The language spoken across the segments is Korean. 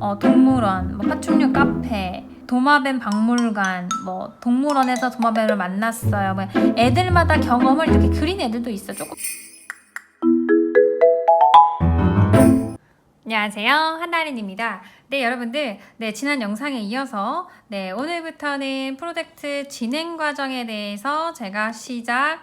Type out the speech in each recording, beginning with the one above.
어, 동물원, 뭐 파충류 카페, 도마뱀 박물관, 뭐 동물원에서 도마뱀을 만났어요. 뭐 애들마다 경험을 이렇게 그린 애들도 있어. 조금. 안녕하세요. 한나린입니다. 네, 여러분들. 네, 지난 영상에 이어서 네, 오늘부터는 프로젝트 진행 과정에 대해서 제가 시작,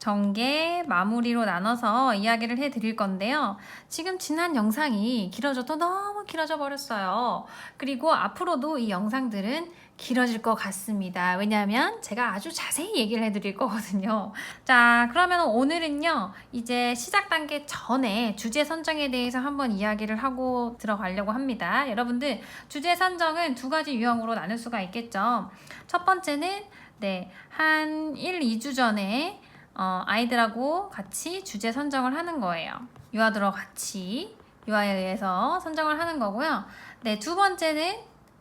전개, 마무리로 나눠서 이야기를 해 드릴 건데요. 지금 지난 영상이 길어져도 너무 길어져 버렸어요. 그리고 앞으로도 이 영상들은 길어질 것 같습니다. 왜냐하면 제가 아주 자세히 얘기를 해 드릴 거거든요. 자, 그러면 오늘은요, 이제 시작 단계 전에 주제 선정에 대해서 한번 이야기를 하고 들어가려고 합니다. 여러분들, 주제 선정은 두 가지 유형으로 나눌 수가 있겠죠. 첫 번째는, 네, 한 1, 2주 전에 어, 아이들하고 같이 주제 선정을 하는 거예요. 유아들하고 같이 유아에 의해서 선정을 하는 거고요. 네, 두 번째는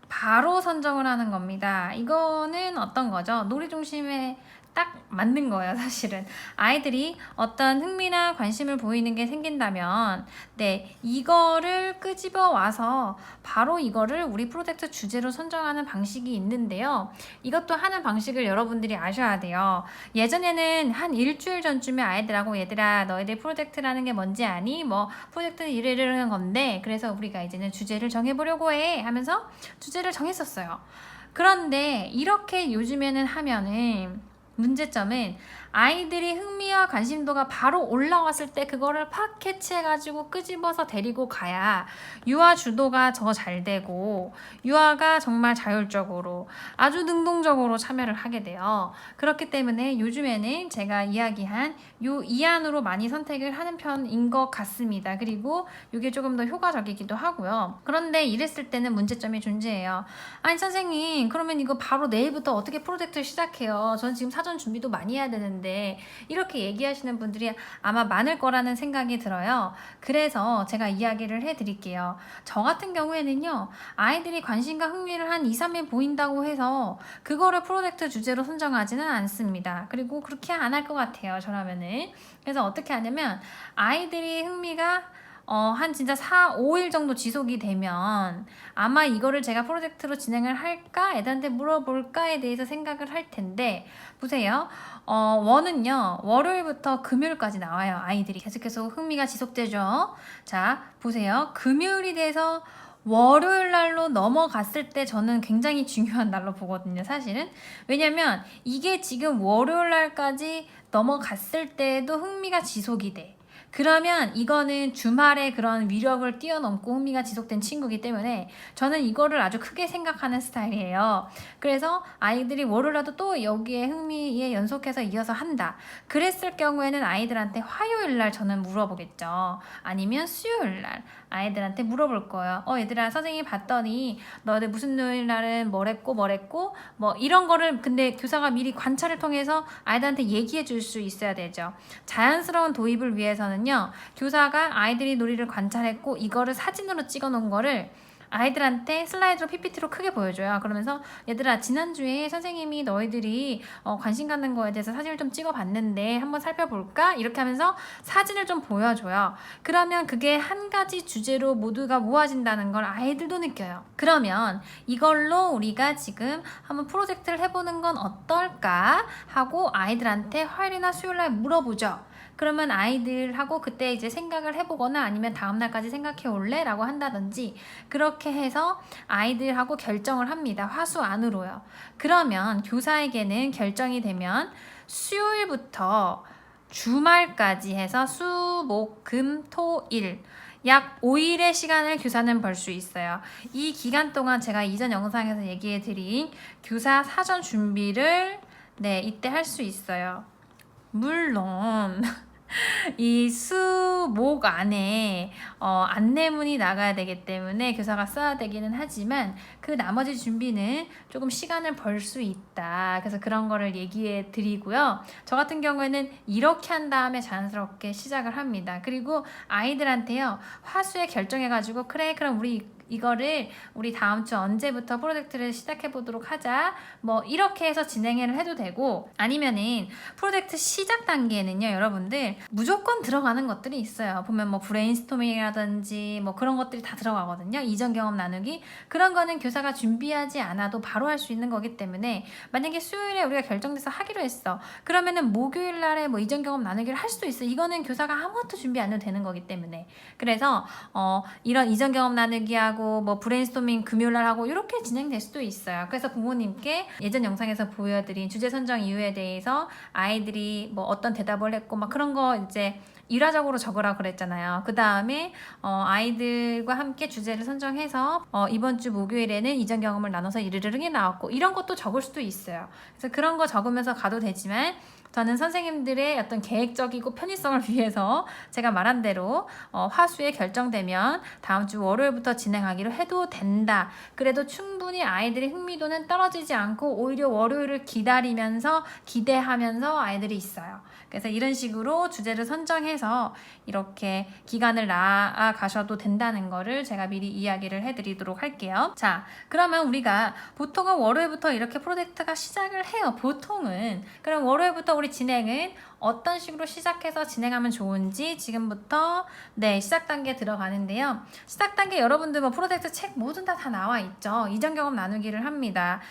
바로 선정을 하는 겁니다. 이거는 어떤 거죠? 놀이 중심에 딱 맞는 거예요, 사실은. 아이들이 어떤 흥미나 관심을 보이는 게 생긴다면, 네, 이거를 끄집어 와서 바로 이거를 우리 프로젝트 주제로 선정하는 방식이 있는데요. 이것도 하는 방식을 여러분들이 아셔야 돼요. 예전에는 한 일주일 전쯤에 아이들하고 얘들아, 너희들 프로젝트라는 게 뭔지 아니? 뭐, 프로젝트는 이러이러한 건데, 그래서 우리가 이제는 주제를 정해보려고 해. 하면서 주제를 정했었어요. 그런데 이렇게 요즘에는 하면은 문제점은 아이들이 흥미와 관심도가 바로 올라왔을 때 그거를 팍 캐치해가지고 끄집어서 데리고 가야 유아 주도가 더 잘 되고 유아가 정말 자율적으로 아주 능동적으로 참여를 하게 돼요. 그렇기 때문에 요즘에는 제가 이야기한 요 이안으로 많이 선택을 하는 편인 것 같습니다. 그리고 이게 조금 더 효과적이기도 하고요. 그런데 이랬을 때는 문제점이 존재해요. 아니 선생님 그러면 이거 바로 내일부터 어떻게 프로젝트를 시작해요? 전 지금 사전 준비도 많이 해야 되는데 이렇게 얘기하시는 분들이 아마 많을 거라는 생각이 들어요. 그래서 제가 이야기를 해드릴게요. 저 같은 경우에는요, 아이들이 관심과 흥미를 한 2, 3일 보인다고 해서 그거를 프로젝트 주제로 선정하지는 않습니다. 그리고 그렇게 안 할 것 같아요, 저라면은. 그래서 어떻게 하냐면 아이들이 흥미가 어, 한 진짜 4, 5일 정도 지속이 되면 아마 이거를 제가 프로젝트로 진행을 할까? 애들한테 물어볼까에 대해서 생각을 할 텐데, 보세요. 어, 원은요, 월요일부터 금요일까지 나와요. 아이들이 계속해서 흥미가 지속되죠. 자, 보세요. 금요일이 돼서 월요일 날로 넘어갔을 때 저는 굉장히 중요한 날로 보거든요, 사실은. 왜냐면 이게 지금 월요일 날까지 넘어갔을 때도 흥미가 지속이 돼. 그러면 이거는 주말에 그런 위력을 뛰어넘고 흥미가 지속된 친구기 때문에 저는 이거를 아주 크게 생각하는 스타일이에요. 그래서 아이들이 월요일라도 또 여기에 흥미에 연속해서 이어서 한다. 그랬을 경우에는 아이들한테 화요일 날 저는 물어보겠죠. 아니면 수요일 날 아이들한테 물어볼 거예요. 어, 얘들아, 선생님이 봤더니 너희들 무슨 요일 날은 뭐랬고 뭐랬고 뭐 이런 거를 근데 교사가 미리 관찰을 통해서 아이들한테 얘기해 줄 수 있어야 되죠. 자연스러운 도입을 위해서는요. 교사가 아이들이 놀이를 관찰했고 이거를 사진으로 찍어 놓은 거를 아이들한테 슬라이드로 PPT로 크게 보여줘요. 그러면서 얘들아 지난주에 선생님이 너희들이 어, 관심 갖는 거에 대해서 사진을 좀 찍어봤는데 한번 살펴볼까? 이렇게 하면서 사진을 좀 보여줘요. 그러면 그게 한 가지 주제로 모두가 모아진다는 걸 아이들도 느껴요. 그러면 이걸로 우리가 지금 한번 프로젝트를 해보는 건 어떨까 하고 아이들한테 화요일이나 수요일날 물어보죠. 그러면 아이들하고 그때 이제 생각을 해보거나 아니면 다음날까지 생각해 올래? 라고 한다든지 그렇게 해서 아이들하고 결정을 합니다. 화수 안으로요. 그러면 교사에게는 결정이 되면 수요일부터 주말까지 해서 수, 목, 금, 토, 일. 약 5일의 시간을 교사는 벌 수 있어요. 이 기간 동안 제가 이전 영상에서 얘기해 드린 교사 사전 준비를 네, 이때 할 수 있어요. 물론 이 수목 안에 어, 안내문이 나가야 되기 때문에 교사가 써야 되기는 하지만 그 나머지 준비는 조금 시간을 벌 수 있다. 그래서 그런 거를 얘기해 드리고요. 저 같은 경우에는 이렇게 한 다음에 자연스럽게 시작을 합니다. 그리고 아이들한테요. 화수에 결정해 가지고 그래 그럼 우리 이거를 우리 다음 주 언제부터 프로젝트를 시작해 보도록 하자. 뭐 이렇게 해서 진행을 해도 되고 아니면은 프로젝트 시작 단계에는요, 여러분들 무조건 들어가는 것들이 있어요. 보면 뭐 브레인스토밍이라든지 뭐 그런 것들이 다 들어가거든요. 이전 경험 나누기 그런 거는 교사가 준비하지 않아도 바로 할 수 있는 거기 때문에 만약에 수요일에 우리가 결정돼서 하기로 했어. 그러면은 목요일 날에 뭐 이전 경험 나누기를 할 수도 있어. 이거는 교사가 아무것도 준비 안 해도 되는 거기 때문에 그래서 어 이런 이전 경험 나누기하고 뭐 브레인스토밍 금요일 날 하고 이렇게 진행될 수도 있어요. 그래서 부모님께 예전 영상에서 보여드린 주제 선정 이유에 대해서 아이들이 뭐 어떤 대답을 했고 막 그런 거 이제 일화적으로 적으라고 그랬잖아요. 그 다음에 어, 아이들과 함께 주제를 선정해서 어, 이번 주 목요일에는 이전 경험을 나눠서 이르르르게 나왔고 이런 것도 적을 수도 있어요. 그래서 그런 거 적으면서 가도 되지만 저는 선생님들의 어떤 계획적이고 편의성을 위해서 제가 말한 대로 어, 화수에 결정되면 다음 주 월요일부터 진행하기로 해도 된다. 그래도 충분히 아이들의 흥미도는 떨어지지 않고 오히려 월요일을 기다리면서 기대하면서 아이들이 있어요. 그래서 이런 식으로 주제를 선정해서 이렇게 기간을 나아가셔도 된다는 거를 제가 미리 이야기를 해드리도록 할게요. 자, 그러면 우리가 보통은 월요일부터 이렇게 프로젝트가 시작을 해요. 보통은. 그럼 월요일부터 우리 진행은 어떤 식으로 시작해서 진행하면 좋은지 지금부터 네 시작 단계 들어가는데요. 시작 단계 여러분들 뭐 프로젝트 책 모든 다 다 나와 있죠. 이전 경험 나누기를 합니다.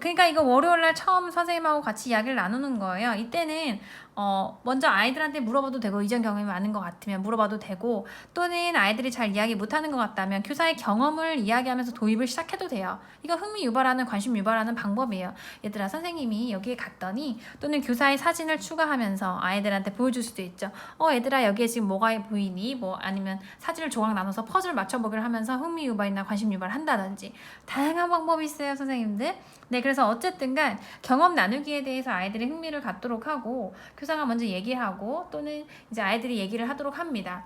그러니까 이거 월요일 날 처음 선생님하고 같이 이야기를 나누는 거예요. 이때는 어, 먼저 아이들한테 물어봐도 되고 이전 경험이 많은 것 같으면 물어봐도 되고 또는 아이들이 잘 이야기 못하는 것 같다면 교사의 경험을 이야기하면서 도입을 시작해도 돼요. 이거 흥미 유발하는 관심 유발하는 방법이에요. 얘들아 선생님이 여기에 갔더니 또는 교사의 사진을 추가하면서 아이들한테 보여줄 수도 있죠. 어 얘들아 여기에 지금 뭐가 보이니? 뭐 아니면 사진을 조각 나눠서 퍼즐 맞춰보기를 하면서 흥미 유발이나 관심 유발 한다든지 다양한 방법이 있어요 선생님들. 네 그래서 어쨌든간 경험 나누기에 대해서 아이들이 흥미를 갖도록 하고 교 사가 먼저 얘기하고 또는 이제 아이들이 얘기를 하도록 합니다.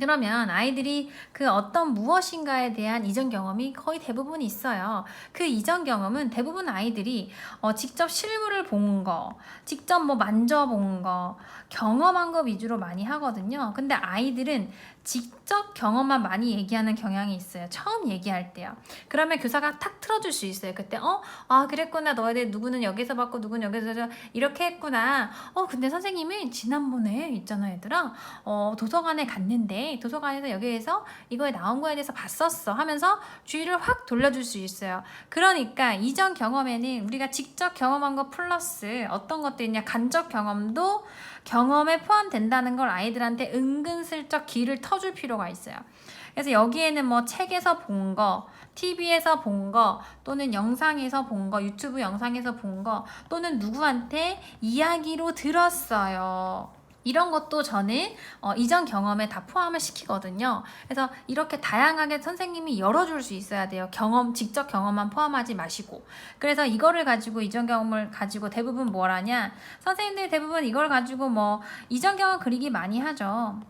그러면 아이들이 그 어떤 무엇인가에 대한 이전 경험이 거의 대부분 있어요. 그 이전 경험은 대부분 아이들이 어, 직접 실물을 본 거, 직접 뭐 만져본 거, 경험한 거 위주로 많이 하거든요. 근데 아이들은 직접 경험만 많이 얘기하는 경향이 있어요. 처음 얘기할 때요. 그러면 교사가 탁 틀어줄 수 있어요. 그때 어, 아 그랬구나. 너희들 누구는 여기서 받고 누구는 여기서 이렇게 했구나. 어, 근데 선생님이 지난번에 있잖아, 얘들아. 어, 도서관에 갔는데 도서관에서 여기에서 이거에 나온 거에 대해서 봤었어 하면서 주의를 확 돌려줄 수 있어요. 그러니까 이전 경험에는 우리가 직접 경험한 거 플러스 어떤 것도 있냐 간접 경험도 경험에 포함된다는 걸 아이들한테 은근슬쩍 귀를 터줄 필요가 있어요. 그래서 여기에는 뭐 책에서 본 거, TV에서 본 거, 또는 영상에서 본 거, 유튜브 영상에서 본 거, 또는 누구한테 이야기로 들었어요. 이런 것도 저는 어, 이전 경험에 다 포함을 시키거든요. 그래서 이렇게 다양하게 선생님이 열어줄 수 있어야 돼요. 경험, 직접 경험만 포함하지 마시고. 그래서 이거를 가지고 이전 경험을 가지고 대부분 뭘 하냐? 선생님들이 대부분 이걸 가지고 뭐 이전 경험 그리기 많이 하죠.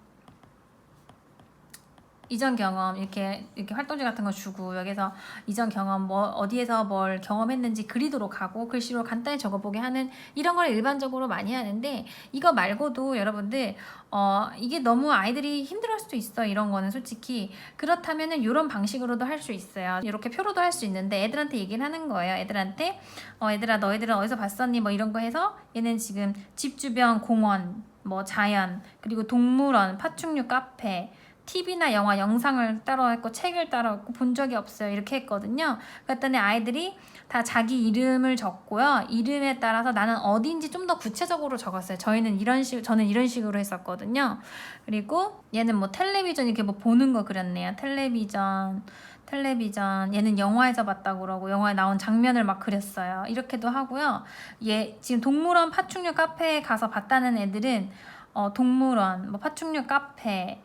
이전 경험 이렇게 이렇게 활동지 같은 거 주고 여기서 이전 경험 뭐 어디에서 뭘 경험했는지 그리도록 하고 글씨로 간단히 적어보게 하는 이런 걸 일반적으로 많이 하는데 이거 말고도 여러분들 어 이게 너무 아이들이 힘들어할 수도 있어 이런 거는 솔직히. 그렇다면은 이런 방식으로도 할 수 있어요. 이렇게 표로도 할 수 있는데 애들한테 얘기를 하는 거예요. 애들한테 어 얘들아 너희들은 어디서 봤었니? 뭐 이런 거 해서 얘는 지금 집 주변 공원 뭐 자연 그리고 동물원 파충류 카페 TV나 영화 영상을 따로 했고 책을 따로 했고 본 적이 없어요. 이렇게 했거든요. 그랬더니 아이들이 다 자기 이름을 적고요. 이름에 따라서 나는 어디인지 좀 더 구체적으로 적었어요. 저희는 이런 식 저는 이런 식으로 했었거든요. 그리고 얘는 뭐 텔레비전 이렇게 뭐 보는 거 그렸네요. 텔레비전 텔레비전 얘는 영화에서 봤다고 그러고 영화에 나온 장면을 막 그렸어요. 이렇게도 하고요. 얘 지금 동물원 파충류 카페에 가서 봤다는 애들은 어, 동물원 뭐 파충류 카페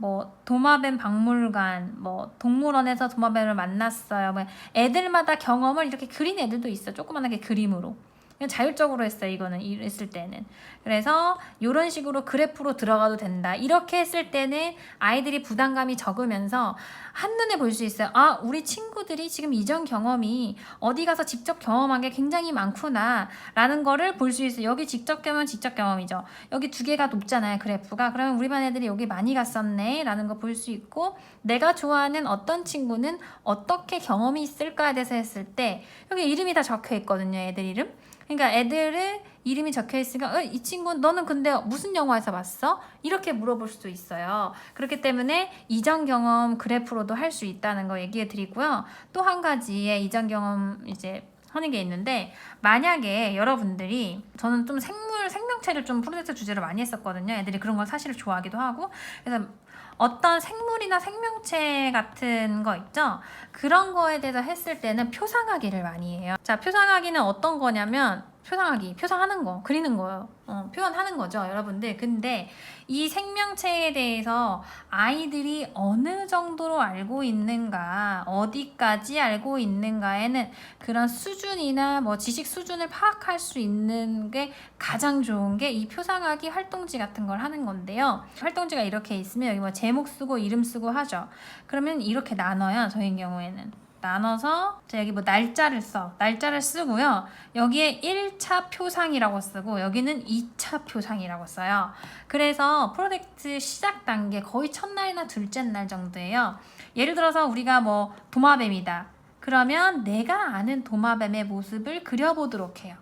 뭐 도마뱀 박물관, 뭐 동물원에서 도마뱀을 만났어요. 뭐 애들마다 경험을 이렇게 그린 애들도 있어. 조그만하게 그림으로. 그냥 자율적으로 했어요. 이거는 이- 했을 때는. 그래서 이런 식으로 그래프로 들어가도 된다. 이렇게 했을 때는 아이들이 부담감이 적으면서 한눈에 볼 수 있어요. 아, 우리 친구들이 지금 이전 경험이 어디 가서 직접 경험한 게 굉장히 많구나. 라는 거를 볼 수 있어요. 여기 직접 경험, 직접 경험이죠. 여기 두 개가 높잖아요. 그래프가. 그러면 우리 반 애들이 여기 많이 갔었네. 라는 거 볼 수 있고, 내가 좋아하는 어떤 친구는 어떻게 경험이 있을까에 대해서 했을 때, 여기 이름이 다 적혀 있거든요. 애들 이름. 그러니까 애들을 이름이 적혀 있으니까 어, 이 친구 너는 근데 무슨 영화에서 봤어? 이렇게 물어볼 수도 있어요. 그렇기 때문에 이전 경험 그래프로도 할 수 있다는 거 얘기해 드리고요. 또 한 가지의 이전 경험 이제 하는 게 있는데 만약에 여러분들이 저는 좀 생물 생명체를 좀 프로젝트 주제로 많이 했었거든요. 애들이 그런 걸 사실 좋아하기도 하고 그래서 어떤 생물이나 생명체 같은 거 있죠? 그런 거에 대해서 했을 때는 표상하기를 많이 해요. 자, 표상하기는 어떤 거냐면 표상하기, 표상하는 거, 그리는 거요. 어, 표현하는 거죠, 여러분들. 근데 이 생명체에 대해서 아이들이 어느 정도로 알고 있는가, 어디까지 알고 있는가에는 그런 수준이나 뭐 지식 수준을 파악할 수 있는 게 가장 좋은 게 이 표상하기 활동지 같은 걸 하는 건데요. 활동지가 이렇게 있으면 여기 뭐 제목 쓰고 이름 쓰고 하죠. 그러면 이렇게 나눠요, 저희 경우에는. 나눠서 자, 여기 뭐 날짜를 써. 날짜를 쓰고요. 여기에 1차 표상이라고 쓰고 여기는 2차 표상이라고 써요. 그래서 프로젝트 시작 단계 거의 첫날이나 둘째 날 정도예요. 예를 들어서 우리가 뭐 도마뱀이다. 그러면 내가 아는 도마뱀의 모습을 그려보도록 해요.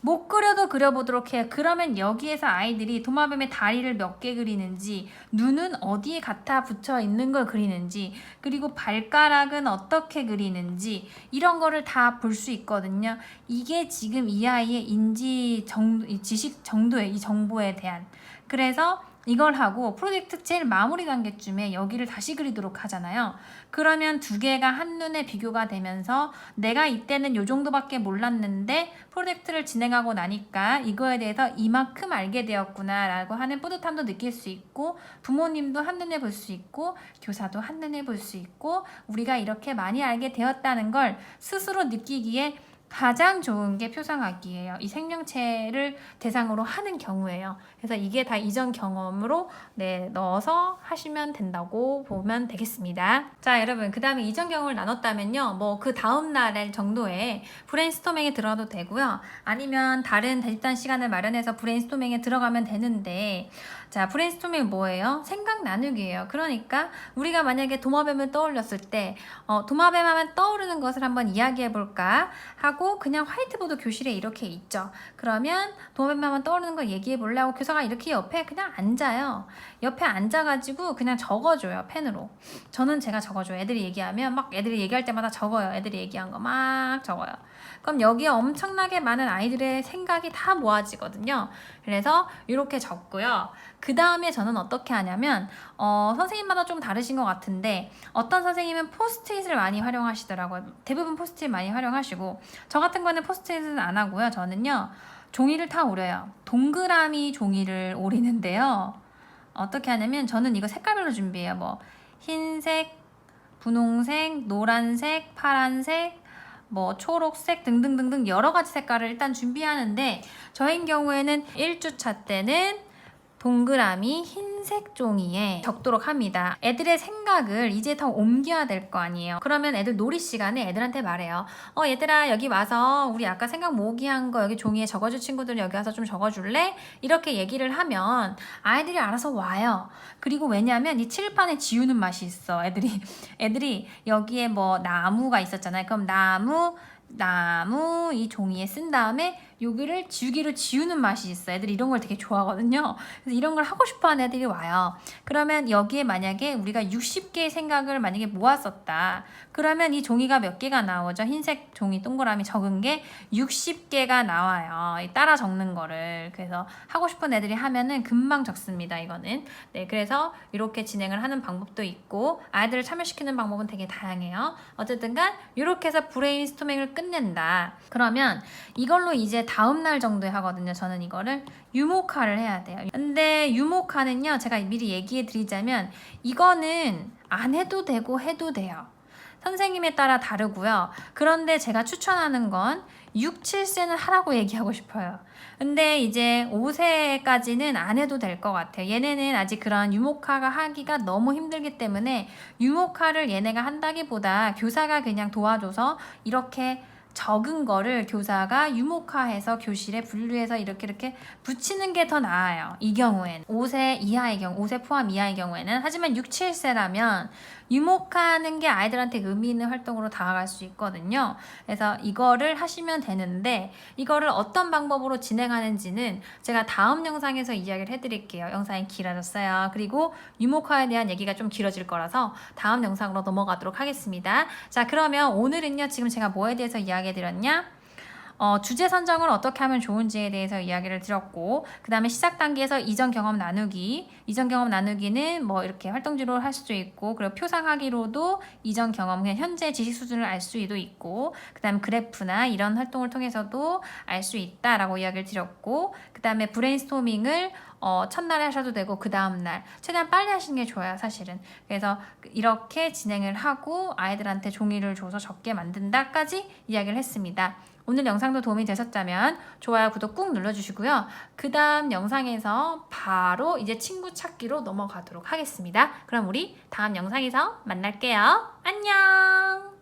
못 그려도 그려보도록 해요. 그러면 여기에서 아이들이 도마뱀의 다리를 몇 개 그리는지, 눈은 어디에 갖다 붙여 있는 걸 그리는지, 그리고 발가락은 어떻게 그리는지, 이런 거를 다 볼 수 있거든요. 이게 지금 이 아이의 인지 이 지식 정도의 이 정보에 대한. 그래서 이걸 하고 프로젝트 제일 마무리 단계쯤에 여기를 다시 그리도록 하잖아요. 그러면 두 개가 한눈에 비교가 되면서 내가 이때는 요 정도밖에 몰랐는데 프로젝트를 진행하고 나니까 이거에 대해서 이만큼 알게 되었구나 라고 하는 뿌듯함도 느낄 수 있고 부모님도 한눈에 볼 수 있고 교사도 한눈에 볼 수 있고 우리가 이렇게 많이 알게 되었다는 걸 스스로 느끼기에 가장 좋은 게 표상학이에요. 이 생명체를 대상으로 하는 경우에요. 그래서 이게 다 이전 경험으로 네, 넣어서 하시면 된다고 보면 되겠습니다. 자, 여러분. 그 다음에 이전 경험을 나눴다면요. 뭐 그 다음 날 정도에 브레인스토밍에 들어가도 되고요. 아니면 다른 대집단 시간을 마련해서 브레인스토밍에 들어가면 되는데 자, 브레인스토밍 뭐예요? 생각 나누기예요. 그러니까 우리가 만약에 도마뱀을 떠올렸을 때 어, 도마뱀 하면 떠오르는 것을 한번 이야기해 볼까 하고 그냥 화이트보드 교실에 이렇게 있죠. 그러면 하면 떠오르는 걸 얘기해 볼래 하고 교사가 이렇게 옆에 그냥 앉아요. 옆에 앉아가지고 그냥 적어줘요 펜으로. 저는 제가 적어줘요. 애들이 얘기하면 막 애들이 얘기할 때마다 적어요. 애들이 얘기한 거 막 적어요. 그럼 여기에 엄청나게 많은 아이들의 생각이 다 모아지거든요. 그래서 이렇게 적고요. 그 다음에 저는 어떻게 하냐면 어, 선생님마다 좀 다르신 것 같은데 어떤 선생님은 포스트잇을 많이 활용하시더라고요. 대부분 포스트잇 많이 활용하시고 저 같은 거는 포스트잇은 안 하고요. 저는요 종이를 다 오려요. 동그라미 종이를 오리는데요. 어떻게 하냐면 저는 이거 색깔별로 준비해요. 뭐 흰색, 분홍색, 노란색, 파란색, 뭐 초록색 등등등등 여러 가지 색깔을 일단 준비하는데 저희 경우에는 1주차 때는 동그라미 흰색 종이에 적도록 합니다. 애들의 생각을 이제 더 옮겨야 될 거 아니에요. 그러면 애들 놀이 시간에 애들한테 말해요. 어, 얘들아, 여기 와서 우리 아까 생각 모으기 한 거 여기 종이에 적어줄 친구들 여기 와서 좀 적어줄래? 이렇게 얘기를 하면 아이들이 알아서 와요. 그리고 왜냐면 이 칠판에 지우는 맛이 있어. 애들이, 애들이 여기에 뭐 나무가 있었잖아요. 그럼 나무, 나무 이 종이에 쓴 다음에 여기를 지우개로 지우는 맛이 있어. 애들이 이런 걸 되게 좋아하거든요. 그래서 이런 걸 하고 싶어 하는 애들이 와요. 그러면 여기에 만약에 우리가 60개의 생각을 만약에 모았었다. 그러면 이 종이가 몇 개가 나오죠? 흰색 종이 동그라미 적은 게 60개가 나와요. 이 따라 적는 거를. 그래서 하고 싶은 애들이 하면은 금방 적습니다. 이거는. 네, 그래서 이렇게 진행을 하는 방법도 있고 아이들을 참여시키는 방법은 되게 다양해요. 어쨌든 간 이렇게 해서 브레인스토밍을 끝낸다. 그러면 이걸로 이제 다음 날 정도에 하거든요. 저는 이거를 유목화를 해야 돼요. 근데 유목화는요, 제가 미리 얘기해 드리자면 이거는 안 해도 되고 해도 돼요. 선생님에 따라 다르고요. 그런데 제가 추천하는 건 6, 7세는 하라고 얘기하고 싶어요. 근데 이제 5세까지는 안 해도 될 것 같아요. 얘네는 아직 그런 유목화가 하기가 너무 힘들기 때문에 유목화를 얘네가 한다기보다 교사가 그냥 도와줘서 이렇게 적은 거를 교사가 유목화해서 교실에 분류해서 이렇게 이렇게 붙이는 게 더 나아요. 이 경우엔 5세 이하의 경우, 5세 포함 이하의 경우에는 하지만 6, 7세라면 유목하는 게 아이들한테 의미 있는 활동으로 다가갈 수 있거든요. 그래서 이거를 하시면 되는데 이거를 어떤 방법으로 진행하는지는 제가 다음 영상에서 이야기를 해드릴게요. 영상이 길어졌어요. 그리고 유목화에 대한 얘기가 좀 길어질 거라서 다음 영상으로 넘어가도록 하겠습니다. 자, 그러면 오늘은요, 지금 제가 뭐에 대해서 이야기 드렸냐? 어, 주제 선정을 어떻게 하면 좋은지에 대해서 이야기를 드렸고, 그 다음에 시작 단계에서 이전 경험 나누기, 이전 경험 나누기는 뭐 이렇게 활동지로 할 수도 있고, 그리고 표상하기로도 이전 경험, 그냥 현재 지식 수준을 알 수도 있고, 그 다음에 그래프나 이런 활동을 통해서도 알 수 있다라고 이야기를 드렸고, 그 다음에 브레인스토밍을 어, 첫날에 하셔도 되고, 그 다음날. 최대한 빨리 하시는 게 좋아요, 사실은. 그래서 이렇게 진행을 하고 아이들한테 종이를 줘서 적게 만든다까지 이야기를 했습니다. 오늘 영상도 도움이 되셨다면 좋아요, 구독 꾹 눌러주시고요. 그 다음 영상에서 바로 이제 친구 찾기로 넘어가도록 하겠습니다. 그럼 우리 다음 영상에서 만날게요. 안녕!